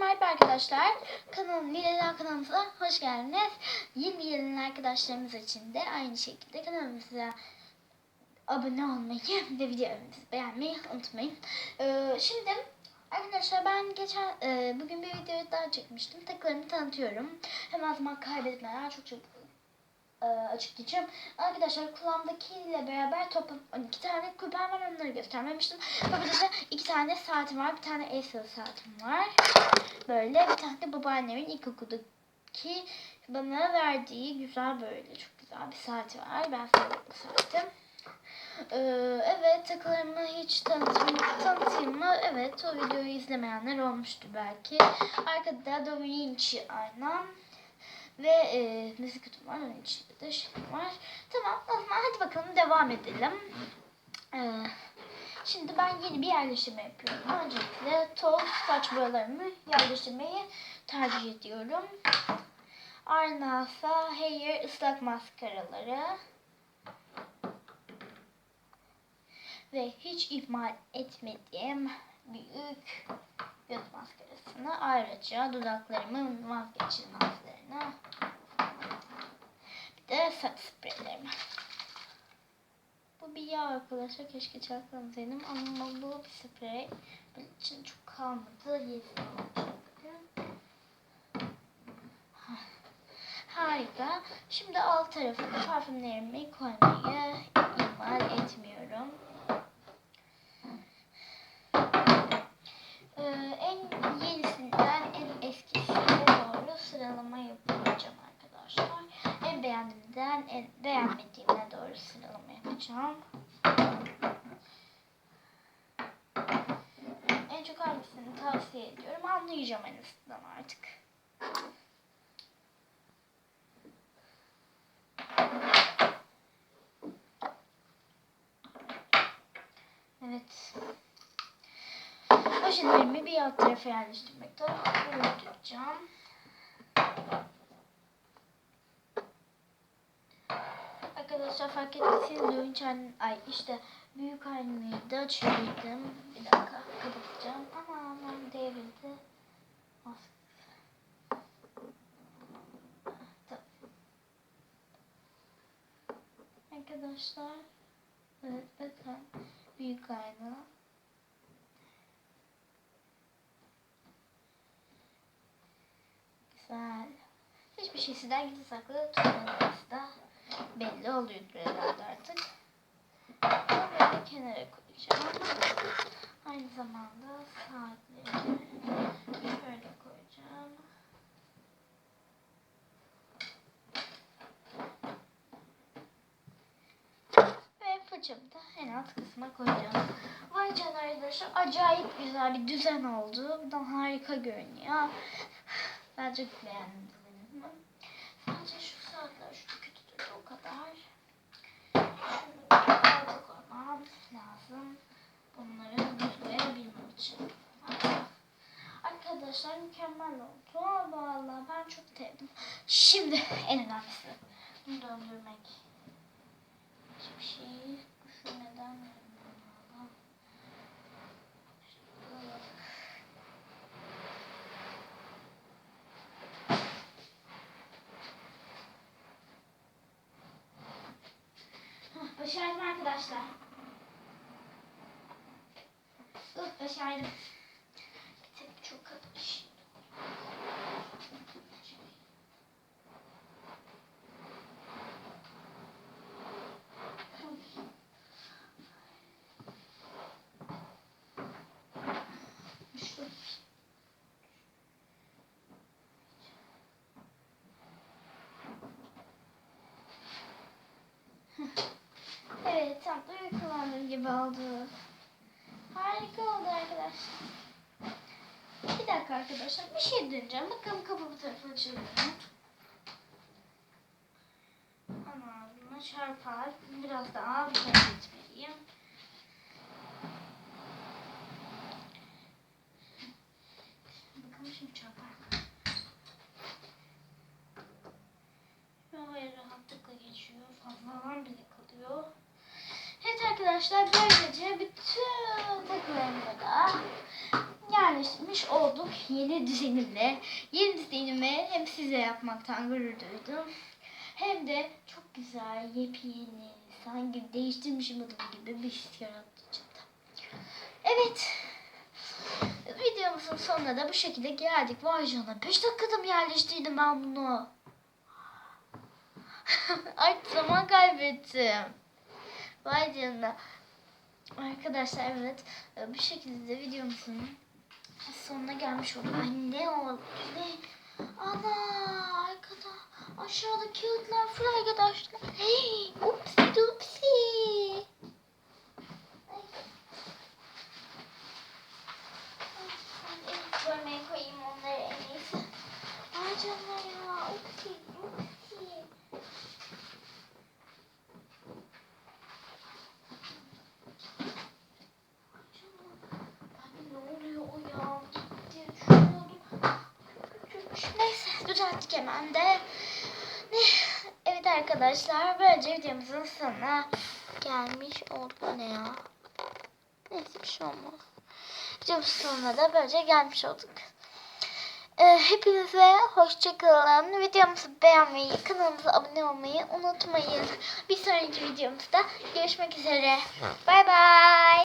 Merhaba arkadaşlar. Kanalım Lila kanalımıza hoş geldiniz. Yeni gelen arkadaşlarımız için de aynı şekilde kanalımıza abone olmayı ve videolarımızı beğenmeyi unutmayın. Ee, şimdi arkadaşlar ben geçen e, bugün bir video daha çekmiştim. Takılarımı tanıtıyorum. Hemen zaman kaybetmeden çok e, açıklayacağım. Arkadaşlar kulağımdakiyle beraber toplam 12 tane küpem var onları göstermemiştim. Burada da iki tane saatim var. Bir tane Acer saatim var. Böyle bir tane de babaannemin ilkokuldaki bana verdiği güzel böyle çok güzel bir saati var. Ben sevdim bu saati. Ee, evet takılarımı hiç tanıtayım, tanıtayım mı? Evet o videoyu izlemeyenler olmuştu belki. Arkada Da Vinci aynam. Ve e, müzik kutum var. Onun içinde de şey var. Tamam o zaman hadi bakalım devam edelim. Ee, şimdi ben yeni bir yerleştirme yapıyorum. Öncelikle toz saç boyalarımı yerleştirmeyi tercih ediyorum. Arnasa Hair ıslak maskaraları. Ve hiç ihmal etmediğim büyük göz maskarasını ayrıca dudaklarımın vazgeçilmezlerine bir de saç spreylerimi. Bu bir yağ arkadaşlar. Keşke çaklamasaydım ama bu bir sprey. Benim için çok kalmadı. Harika. Şimdi alt tarafına parfümlerimi koymayı ihmal etmiyorum. Ee, en yenisinden en eskisine doğru sıralama yapacağım arkadaşlar. En beğendiğimden en beğenmediğime doğru sıralama yapacağım. En çok hangisini tavsiye ediyorum anlayacağım en azından artık. Evet. Ojelerimi bir alt tarafa yerleştirmekten unutacağım. Arkadaşlar fark ettiyseniz oyuncu halini, ay işte büyük halini de açıyordum. Bir dakika kapatacağım. Ama aman devrildi. Tamam. Arkadaşlar evet bakın büyük ayna Güzel. Hiçbir şey sizden gizli saklı tutmanız da belli oluyordur herhalde artık. Bunu böyle kenara koyacağım. Aynı zamanda saatleri şöyle koyacağım. Ve fıçımı da en alt kısma koyacağım. Vay canına arkadaşlar acayip güzel bir düzen oldu. Bu da harika görünüyor. Ben çok beğendim. Sadece şu Bunları düz koyabilmem için. Arkadaşlar mükemmel oldu. Vallahi ben çok sevdim. Şimdi en önemlisi döndürmek. Hiçbir şeyi düşünmeden döndürmem. Şöyle. Hah, Başardım arkadaşlar. Uf başardım. Tek çok kadar. Düştü. Evet, tam da uykulandığım gibi oldu. Harika oldu arkadaşlar. Bir dakika arkadaşlar, bir şey döneceğim. Bakalım kapı bu tarafa açılıyor mu? Ama buna çarpar. Biraz daha bir tarafa gitmeliyim. Bakalım şimdi çarpar mı? Havaya rahatlıkla geçiyor. Fazladan bile kalıyor. Evet arkadaşlar böylece bütün takılarımı da yerleştirmiş olduk. yeni düzenimle, yeni düzenimi hem size yapmaktan gurur duydum. Hem de çok güzel, yepyeni, sanki değiştirmişim adım gibi bir his yarattı içimde. Evet. Videomuzun sonuna da bu şekilde geldik. Vay canına 5 dakikada mı yerleştirdim ben bunu? Ay zaman kaybettim. Vay canına. Arkadaşlar evet e, bu şekilde de videomuzun sonuna gelmiş olduk. Ay ne oldu ne? Ana arkada aşağıda kağıtlar full arkadaşlar. Hey, upsi dupsi. Ay. Ay, en bölmeye koyayım onları en iyisi. Ay canına ya. Upsi upsi. Abi ne oluyor o ya? Gitti, düşüyordum. Neyse düzelttik hemen de. Evet arkadaşlar böylece videomuzun sonuna gelmiş olduk. Ne ya? Neyse bir şey olmaz. Videomuzun sonuna da böylece gelmiş olduk. Ee, hepinize hoşçakalın. Videomuzu beğenmeyi, kanalımıza abone olmayı unutmayın. Bir sonraki videomuzda görüşmek üzere. Bay bay.